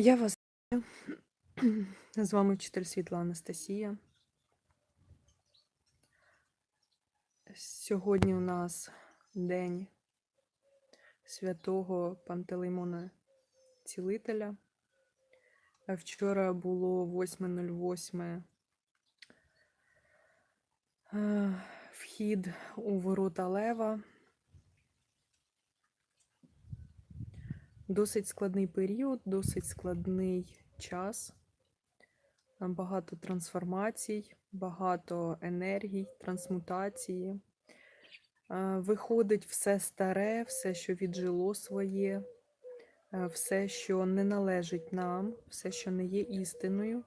Я вас з вами вчитель світла Анастасія. Сьогодні у нас день святого Пантелеймона Цілителя. Вчора було 8.08 е, вхід у ворота Лева. Досить складний період, досить складний час. Багато трансформацій, багато енергій, трансмутації. Е, Виходить все старе, все, що віджило своє, е, все, що не належить нам, все, що не є істиною.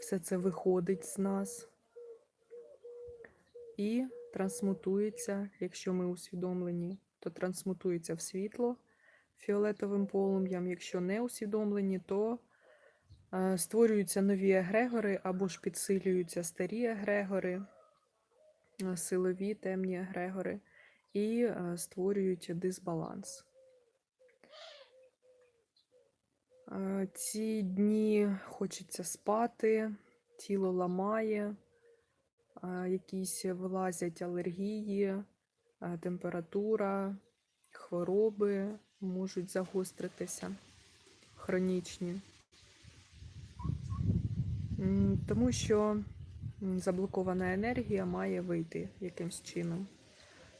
Все це виходить з нас і трансмутується, якщо ми усвідомлені, то трансмутується в світло фіолетовим полум'ям. Якщо не усвідомлені, то е, створюються нові егрегори або ж підсилюються старі егрегори, е, силові темні егрегори, і е, створюють дисбаланс. Ці дні хочеться спати, тіло ламає, якісь вилазять алергії, температура, хвороби можуть загостритися хронічні. Тому що заблокована енергія має вийти якимсь чином.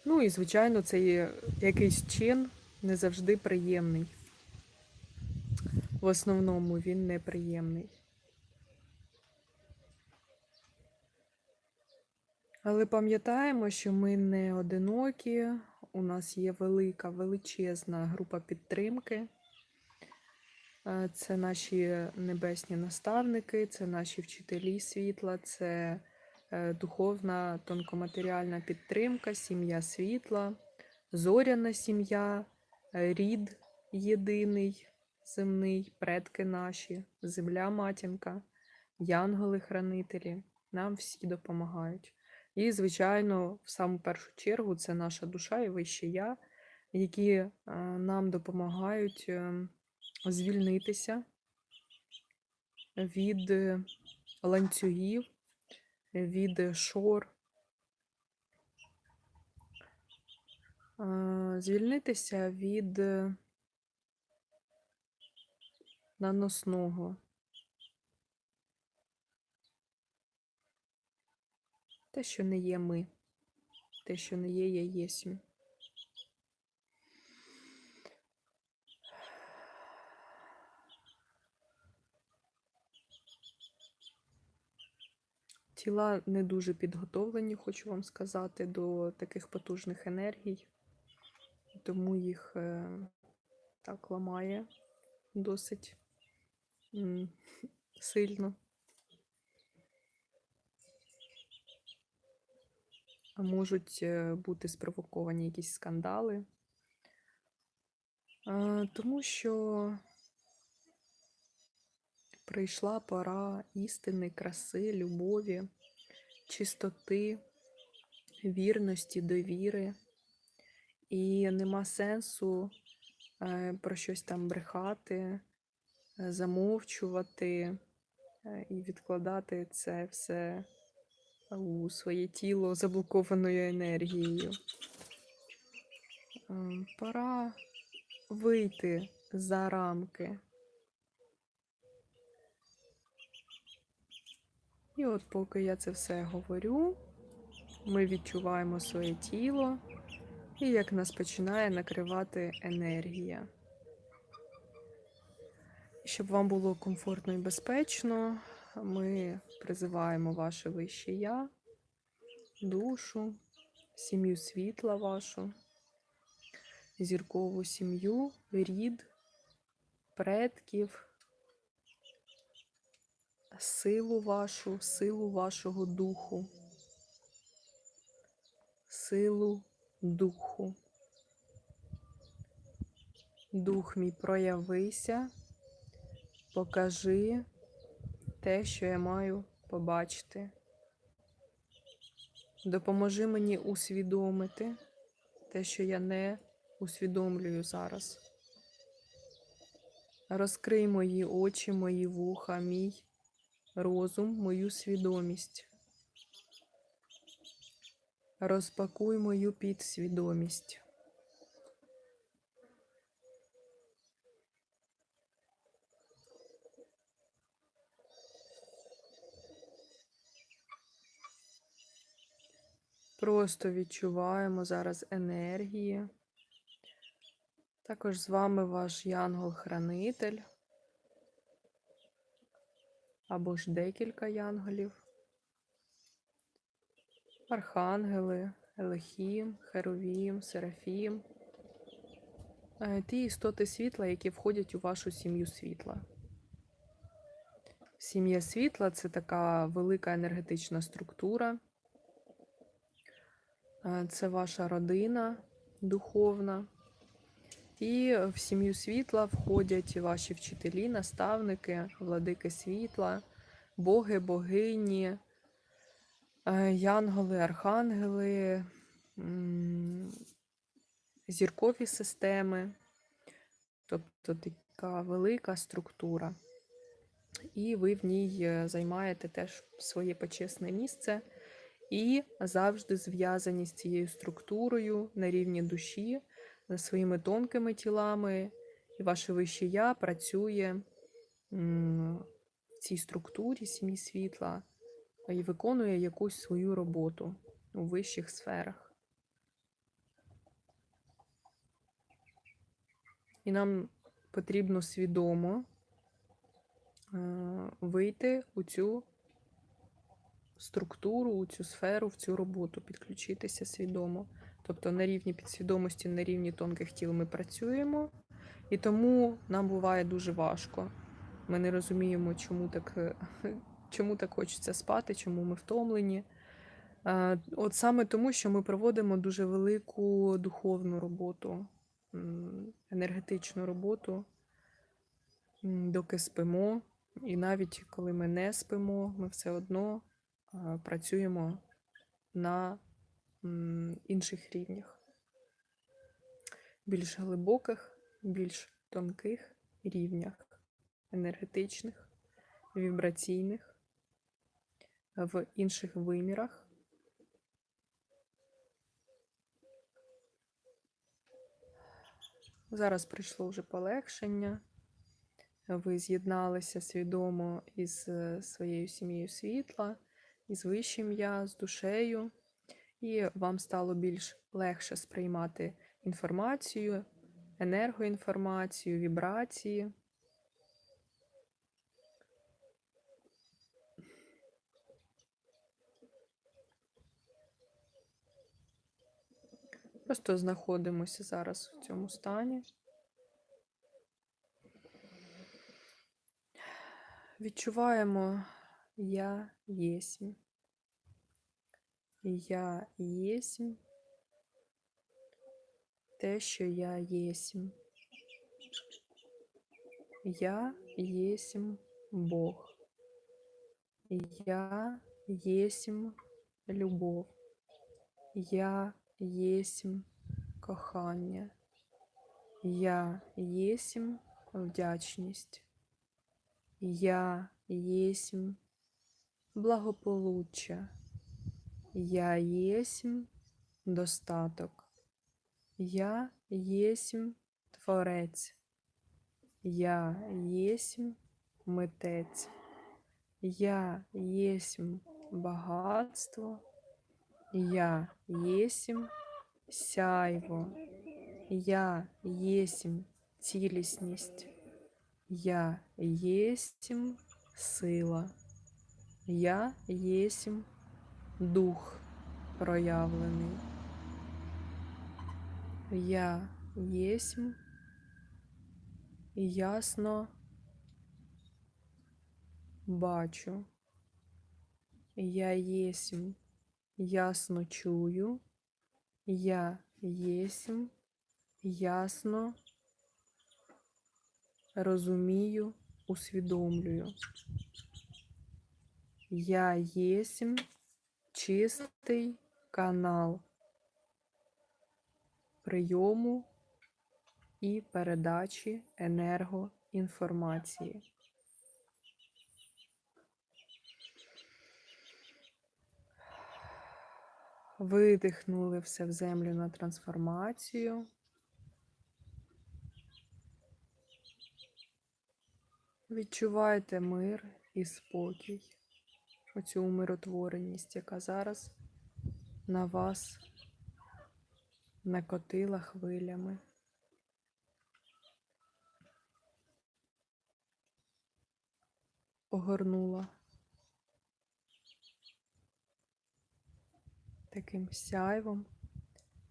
Ну і, звичайно, цей якийсь чин не завжди приємний. В основному він неприємний. Але пам'ятаємо, що ми не одинокі, у нас є велика, величезна група підтримки. Е, Це наші небесні наставники, це наші вчителі світла, це е, духовна тонкоматеріальна підтримка, сім'я світла, зоряна сім'я, е, рід єдиний, земний, предки наші, земля матінка, янголи-хранителі. Нам всі допомагають. І, звичайно, в саму першу чергу це наша душа і вище я, які нам допомагають е, звільнитися від е, ланцюгів, від шор, е, звільнитися від е, наносного. Те, що не є ми, те, що не є я єсмь. Тіла не дуже підготовлені, хочу вам сказати, до таких потужних енергій, тому їх е, так ламає досить м, сильно. Можуть е, бути спровоковані якісь скандали, Е, тому що прийшла пора істини, краси, любові, чистоти, вірності, довіри, і нема сенсу е, про щось там брехати, замовчувати і відкладати це все у своє тіло заблокованою енергією. Ем, Пора вийти за рамки. І от поки я це все говорю, ми відчуваємо своє тіло і як нас починає накривати енергія. Щоб вам було комфортно і безпечно, ми призиваємо ваше вище я, душу, сім'ю світла вашу, зіркову сім'ю, рід, предків, силу вашу, силу вашого духу, силу духу. Дух мій проявися, покажи те, що я маю побачити. Допоможи мені усвідомити те, що я не усвідомлюю зараз. Розкрий мої очі, мої вуха, мій розум, мою свідомість. Розпакуй мою підсвідомість. Просто відчуваємо зараз енергії. Також з вами ваш янгол-хранитель або ж декілька янголів, архангели, Елехім, Херовім, Серафім. Е, Ті істоти світла, які входять у вашу сім'ю світла. Сім'я світла це така велика енергетична структура. Е, Це ваша родина духовна. І в сім'ю світла входять ваші вчителі, наставники, владики світла, боги, богині, е, янголи, архангели, зіркові системи, тобто така велика структура. І ви в ній е, займаєте теж своє почесне місце і завжди зв'язані з цією структурою на рівні душі, з своїми тонкими тілами, і ваше вище я працює в цій структурі сім'ї світла і виконує якусь свою роботу у вищих сферах. І нам потрібно свідомо е, вийти у цю структуру, у цю сферу, в цю роботу, підключитися свідомо. Тобто на рівні підсвідомості, на рівні тонких тіл ми працюємо, і тому нам буває дуже важко. Ми не розуміємо, чому так, чому так хочеться спати, чому ми втомлені. Е, От саме тому, що ми проводимо дуже велику духовну роботу, енергетичну роботу, доки спимо. І навіть коли ми не спимо, ми все одно працюємо на інших рівнях, більш глибоких, більш тонких рівнях, енергетичних, вібраційних, в інших вимірах. Зараз прийшло вже полегшення. Ви з'єдналися свідомо із е, своєю сім'єю світла, із вищим я, з душею, і вам стало більш легше сприймати інформацію, енергоінформацію, вібрації. Просто знаходимося зараз в цьому стані. Відчуваємо я єсмь. Я єсмь. Те, що я єсмь. Я єсмь Бог. Я єсмь любов. Я єсмь кохання. Я єсмь вдячність. Я єсмь благополуччя. Я єсмь достаток. Я єсмь творець. Я єсмь митець. Я єсмь багатство. Я єсмь сяйво. Я єсмь цілісність. Я єсмь сила. Я єсмь дух проявлений. Я єсмь ясно бачу. Я єсмь ясно чую. Я єсмь ясно розумію, усвідомлюю. Я єсмь чистий канал прийому і передачі енергоенергії. інформації. Видихнули все в землю на трансформацію. Відчувайте мир і спокій, оцю умиротвореність, яка зараз на вас накотила хвилями. Огорнула таким сяйвом,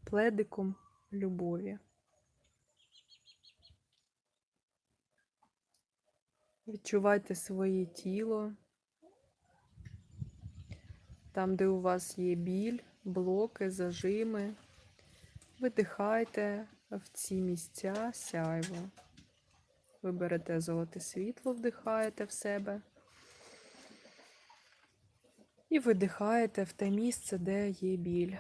пледиком любові. Відчувайте своє тіло. Там, де у вас є біль, блоки, зажими. Видихайте в ці місця сяйво. Ви берете золоте світло, вдихаєте в себе. І видихаєте в те місце, де є біль.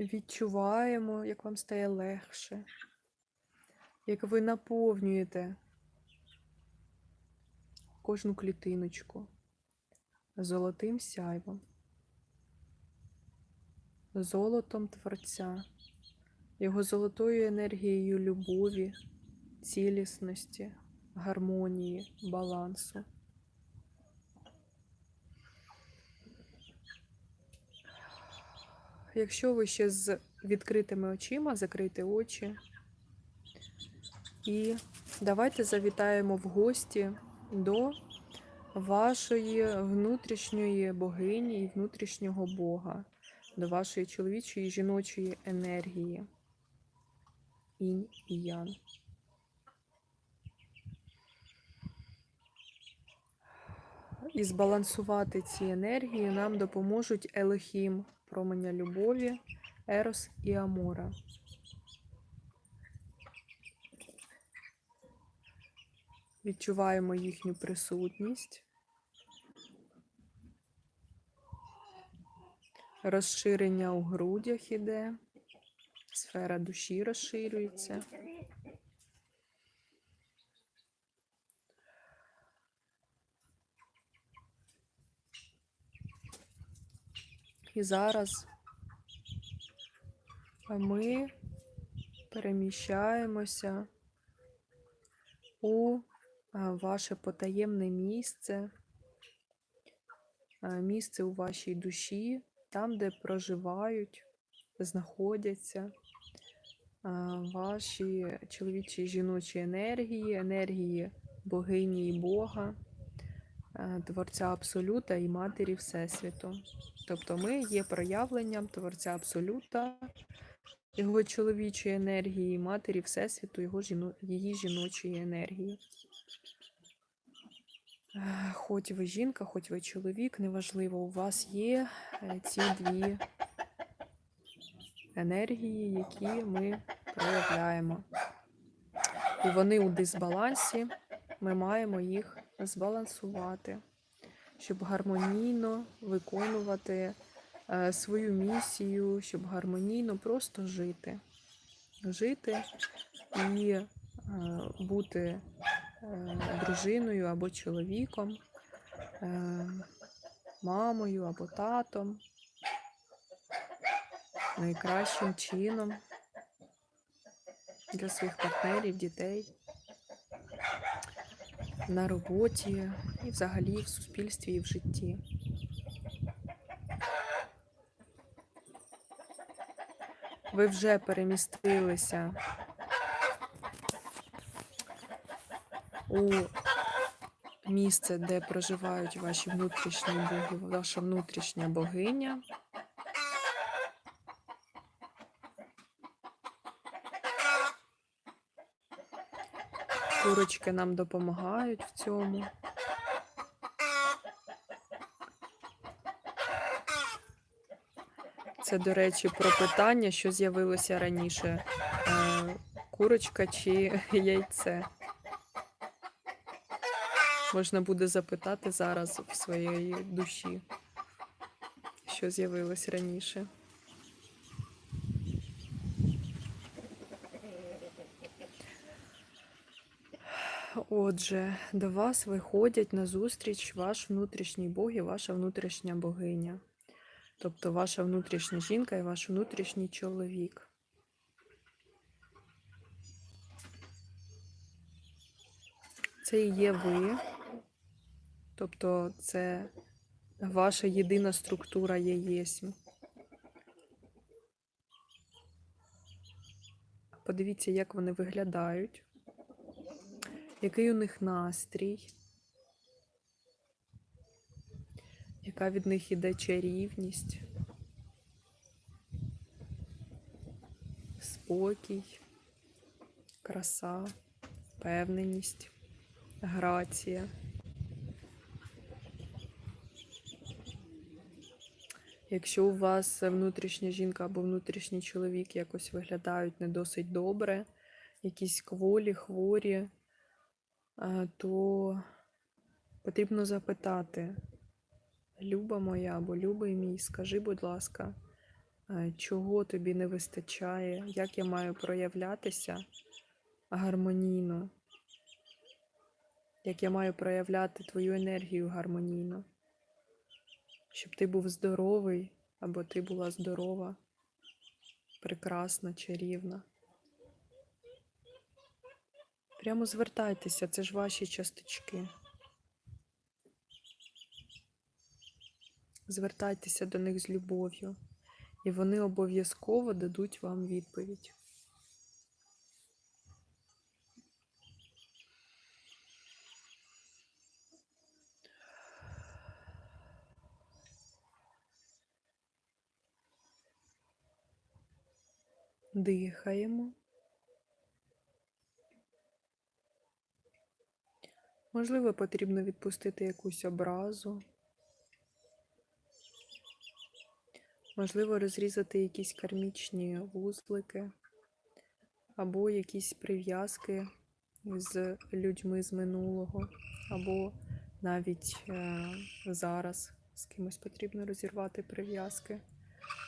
Відчуваємо, як вам стає легше, як ви наповнюєте кожну клітиночку золотим сяйвом, золотом Творця, його золотою енергією любові, цілісності, гармонії, балансу. Якщо ви ще з відкритими очима, закрийте очі. І давайте завітаємо в гості до вашої внутрішньої богині і внутрішнього Бога, до вашої чоловічої і жіночої енергії. Інь і Ян. І збалансувати ці енергії нам допоможуть Елохім, променя любові, Ерос і Амора. Відчуваємо їхню присутність. Розширення у грудях іде, сфера душі розширюється. І зараз ми переміщаємося у ваше потаємне місце, місце у вашій душі, там, де проживають, знаходяться ваші чоловічі і жіночі енергії, енергії богині і Бога, Творця Абсолюта і Матері Всесвіту. Тобто ми є проявленням Творця Абсолюта, його чоловічої енергії, матері Всесвіту, його її жіночої енергії. Е, Хоч ви жінка, хоч ви чоловік, неважливо, у вас є е, ці дві енергії, які ми проявляємо. І вони у дисбалансі, ми маємо їх збалансувати щоб гармонійно виконувати е, свою місію, щоб гармонійно просто жити. Жити і е, бути е, дружиною або чоловіком, мамою або татом, найкращим чином для своїх партнерів, дітей на роботі і взагалі в суспільстві і в житті. Ви вже перемістилися у місце, де проживають ваші внутрішні боги, ваша внутрішня богиня. Курочки нам допомагають в цьому. Це, до речі, про питання, що з'явилося раніше: е, курочка чи яйце. Можна буде запитати зараз в своїй душі, що з'явилось раніше. Отже, до вас виходять на зустріч ваш внутрішній Бог і ваша внутрішня богиня. Тобто ваша внутрішня жінка і ваш внутрішній чоловік. Це і є ви. Тобто це ваша єдина структура є єсмь. Подивіться, як вони виглядають, який у них настрій, яка від них іде чарівність, спокій, краса, впевненість, грація. Якщо у вас внутрішня жінка або внутрішній чоловік якось виглядають не досить добре, якісь кволі, хворі, то потрібно запитати, Люба моя або любий мій, скажи, будь ласка, е, чого тобі не вистачає, як я маю проявлятися гармонійно, як я маю проявляти твою енергію гармонійно? Щоб ти був здоровий, або ти була здорова, прекрасна, чарівна. Прямо звертайтеся, це ж ваші часточки. Звертайтеся до них з любов'ю, і вони обов'язково дадуть вам відповідь. Дихаємо. Можливо, потрібно відпустити якусь образу. Можливо, розрізати якісь кармічні вузлики або якісь прив'язки з людьми з минулого, або навіть е зараз з кимось потрібно розірвати прив'язки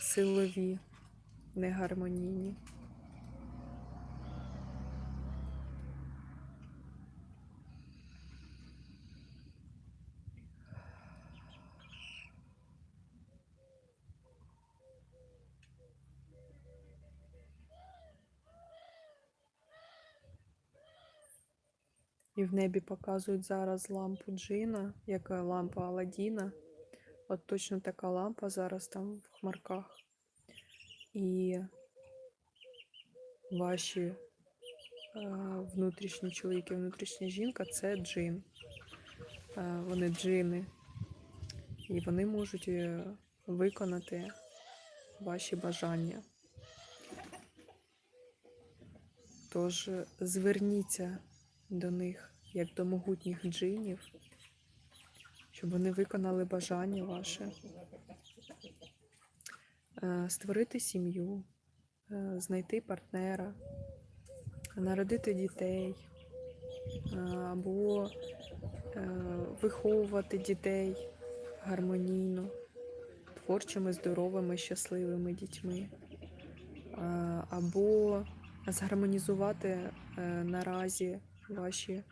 силові негармонійні. І в небі показують зараз лампу Джина, яка лампа Аладдіна. От точно така лампа зараз там в хмарках. І ваші е, внутрішні чоловіки, внутрішня жінка це джин. Е, вони джини. І вони можуть е, виконати ваші бажання. Тож зверніться до них як до могутніх джинів, щоб вони виконали бажання ваше. Е, створити сім'ю, е, знайти партнера, народити дітей е, або виховувати дітей гармонійно, творчими, здоровими, щасливими дітьми, або згармонізувати наразі ваші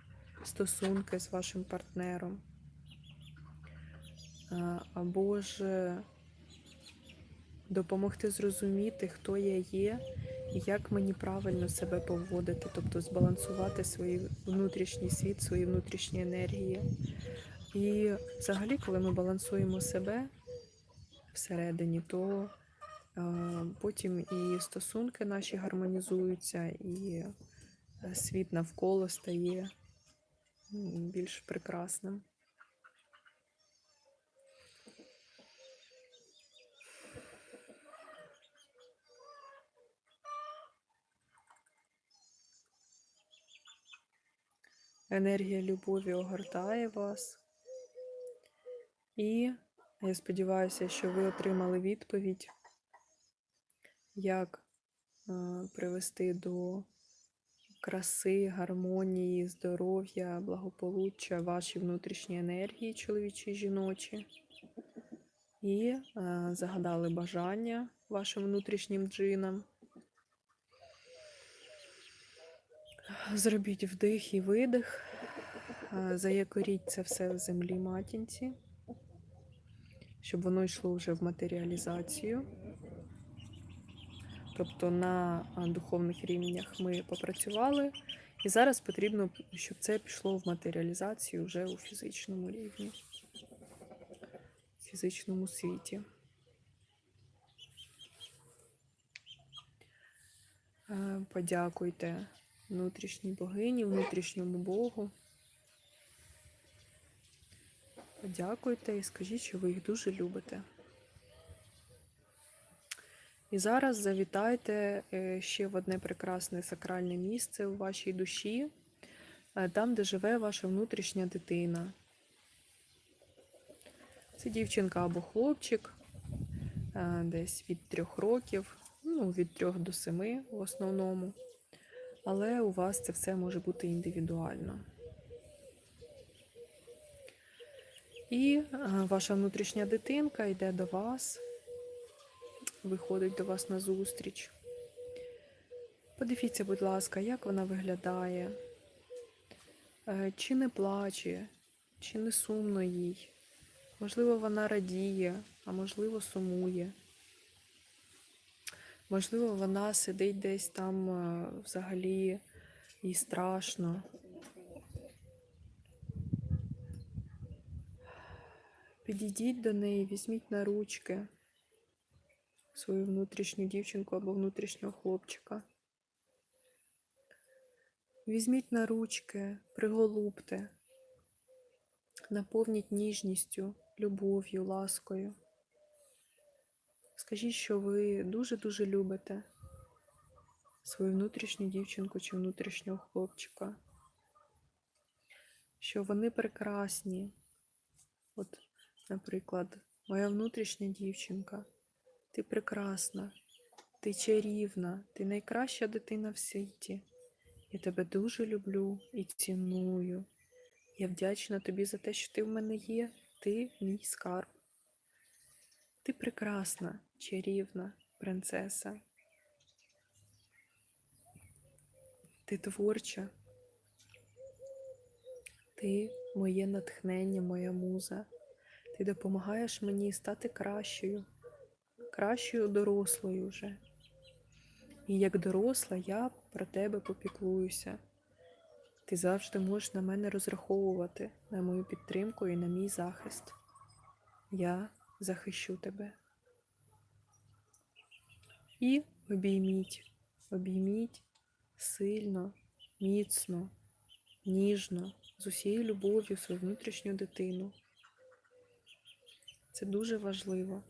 стосунки з вашим партнером, або ж допомогти зрозуміти, хто я є і як мені правильно себе поводити, тобто збалансувати свій внутрішній світ, свої внутрішні енергії. І взагалі, коли ми балансуємо себе всередині, то е, потім і стосунки наші гармонізуються, і е, світ навколо стає більш прекрасним. енергія любові огортає вас. І я сподіваюся, що ви отримали відповідь, як е, привести до краси, гармонії, здоров'я, благополуччя ваші внутрішні енергії, чоловічі і жіночі. І е, загадали бажання вашим внутрішнім джинам. Зробіть вдих і видих. Е, Заякоріть це все в землі матінці, щоб воно йшло вже в матеріалізацію. Тобто на духовних рівнях ми попрацювали, і зараз потрібно, щоб це пішло в матеріалізацію вже у фізичному рівні, в фізичному світі. Е, Подякуйте внутрішній богині, внутрішньому Богу. Подякуйте і скажіть, що ви їх дуже любите. І зараз завітайте е, ще в одне прекрасне сакральне місце у вашій душі, е, там, де живе ваша внутрішня дитина. Це дівчинка або хлопчик, е, десь від трьох років, ну, від трьох до семи в основному. Але у вас це все може бути індивідуально. І ваша внутрішня дитинка йде до вас виходить до вас на зустріч. Подивіться, будь ласка, як вона виглядає, Е, чи не плаче, чи не сумно їй. Можливо, вона радіє, а можливо, сумує. Можливо, вона сидить десь там е, взагалі їй страшно. Підійдіть до неї, візьміть на ручки свою внутрішню дівчинку або внутрішнього хлопчика. Візьміть на ручки, приголубте, наповніть ніжністю, любов'ю, ласкою. Скажіть, що ви дуже-дуже любите свою внутрішню дівчинку чи внутрішнього хлопчика, що вони прекрасні. От, наприклад, моя внутрішня дівчинка. Ти прекрасна, ти чарівна, ти найкраща дитина в світі. Я тебе дуже люблю і ціную. Я вдячна тобі за те, що ти в мене є, ти мій скарб. Ти прекрасна, чарівна принцеса. Ти творча. Ти моє натхнення, моя муза. Ти допомагаєш мені стати кращою кращою дорослою вже. І як доросла, я про тебе попіклуюся. Ти завжди можеш на мене розраховувати, на мою підтримку і на мій захист. Я захищу тебе. І обійміть, обійміть сильно, міцно, ніжно, з усією любов'ю свою внутрішню дитину. Це дуже важливо.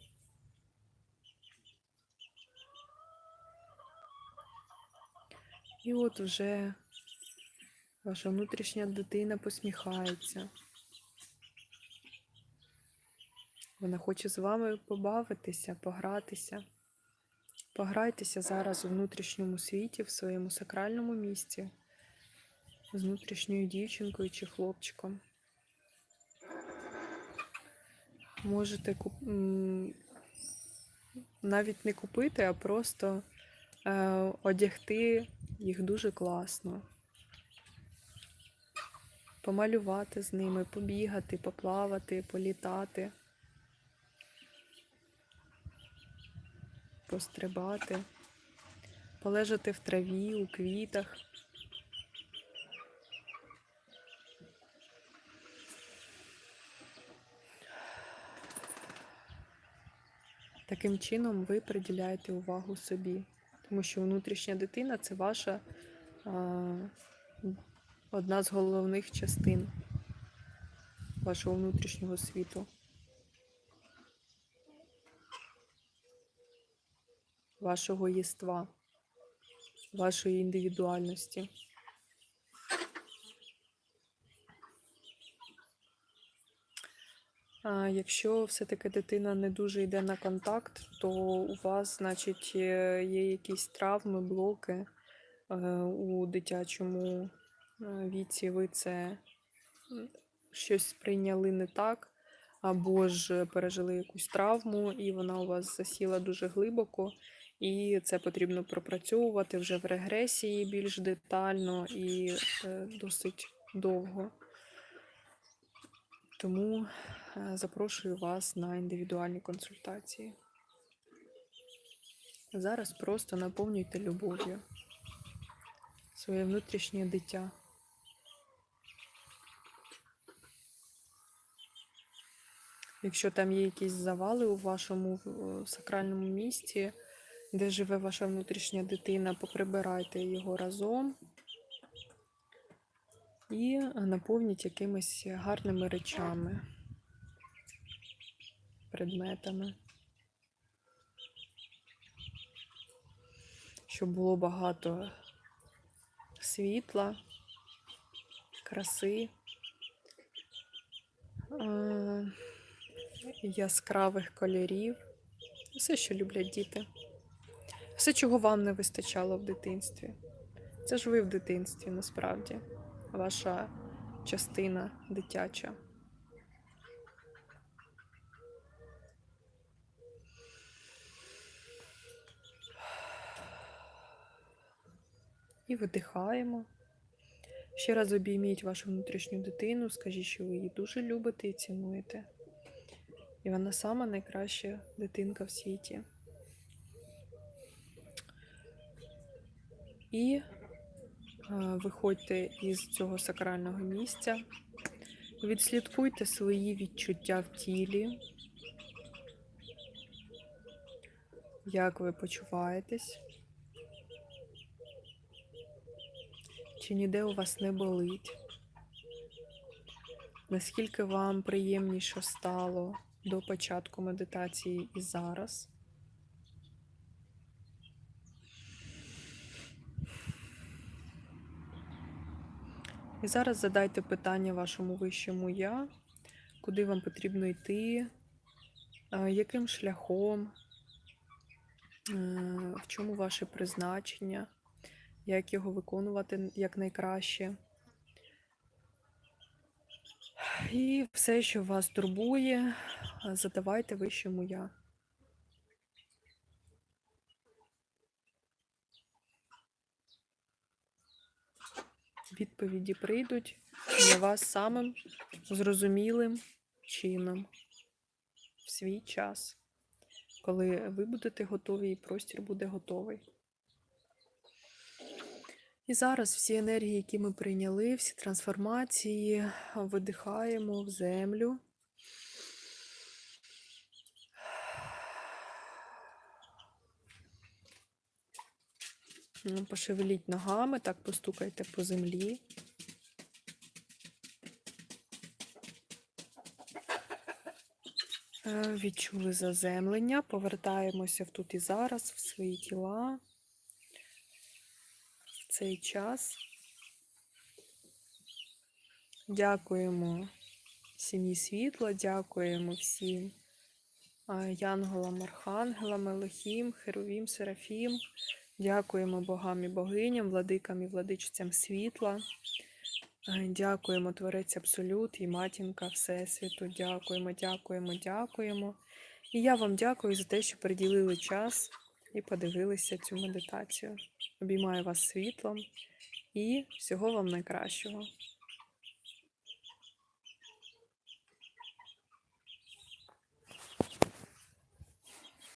І от вже ваша внутрішня дитина посміхається. Вона хоче з вами побавитися, погратися. Пограйтеся зараз у внутрішньому світі, в своєму сакральному місці, з внутрішньою дівчинкою чи хлопчиком. Можете куп... навіть не купити, а просто одягти їх дуже класно. Помалювати з ними, побігати, поплавати, політати, пострибати, полежати в траві, у квітах. Таким чином ви приділяєте увагу собі, тому що внутрішня дитина це ваша а, одна з головних частин вашого внутрішнього світу. Вашого єства, вашої індивідуальності. А якщо все-таки дитина не дуже йде на контакт, то у вас, значить, е, є якісь травми, блоки е, у дитячому е, віці, ви це щось сприйняли не так, або ж пережили якусь травму, і вона у вас засіла дуже глибоко, і це потрібно пропрацьовувати вже в регресії більш детально і досить довго. Тому запрошую вас на індивідуальні консультації. Зараз просто наповнюйте любов'ю своє внутрішнє дитя. Якщо там є якісь завали у вашому е, сакральному місці, де живе ваша внутрішня дитина, поприбирайте його разом і наповніть якимись гарними речами, предметами. Щоб було багато світла, краси, е, яскравих кольорів, все, що люблять діти. Все, чого вам не вистачало в дитинстві. Це ж ви в дитинстві насправді, ваша частина дитяча. І видихаємо. Ще раз обійміть вашу внутрішню дитину, скажіть, що ви її дуже любите і цінуєте. І вона сама найкраща дитинка в світі. І виходьте із цього сакрального місця, відслідкуйте свої відчуття в тілі, як ви почуваєтесь, чи ніде у вас не болить, наскільки вам приємніше стало до початку медитації і зараз. І зараз задайте питання вашому вищому я, куди вам потрібно йти, е, яким шляхом, е, в чому ваше призначення, як його виконувати якнайкраще. І все, що вас турбує, задавайте вищому я. Відповіді прийдуть для вас самим зрозумілим чином в свій час, коли ви будете готові і простір буде готовий. І зараз всі енергії, які ми прийняли, всі трансформації, видихаємо в землю. Ну, Пошевеліть ногами, так постукайте по землі. Е, Відчули заземлення, повертаємося в тут і зараз, в свої тіла цей час. Дякуємо сім'ї світла, дякуємо всім янголам, архангелам, Елохім, Херовім, Серафім. Дякуємо богам і богиням, владикам і владичцям світла. Дякуємо Творець Абсолют і матінка Всесвіту. Дякуємо, дякуємо, дякуємо. І я вам дякую за те, що приділили час і подивилися цю медитацію. Обіймаю вас світлом і всього вам найкращого.